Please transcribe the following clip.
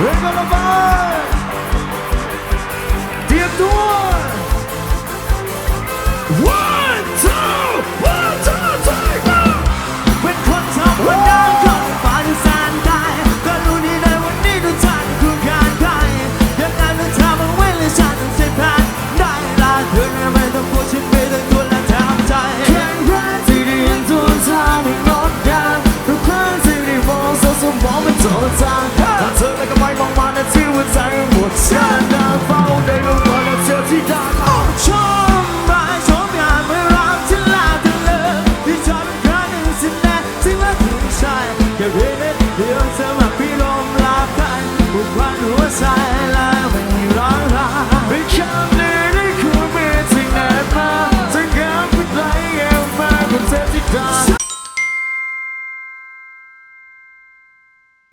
We're gonna fight เตรียมตัว One two one two three go เป็นคนธรรมดาก็ฝันแสนไกลก็รู้ดีในวันนี้ทุกท่านคือการใครยังไงต้องทำเอาไว้เลยฉันต้องเส้นทางได้ละเธอไม่ต้องกลัวฉันไม่ต้องกลัวและทำใจแข็งแรงที่ด้ยังตัวทางให้งดงามทุกครั้งที่ได้มองสสมองเป็นโจทย์ทาง suicide.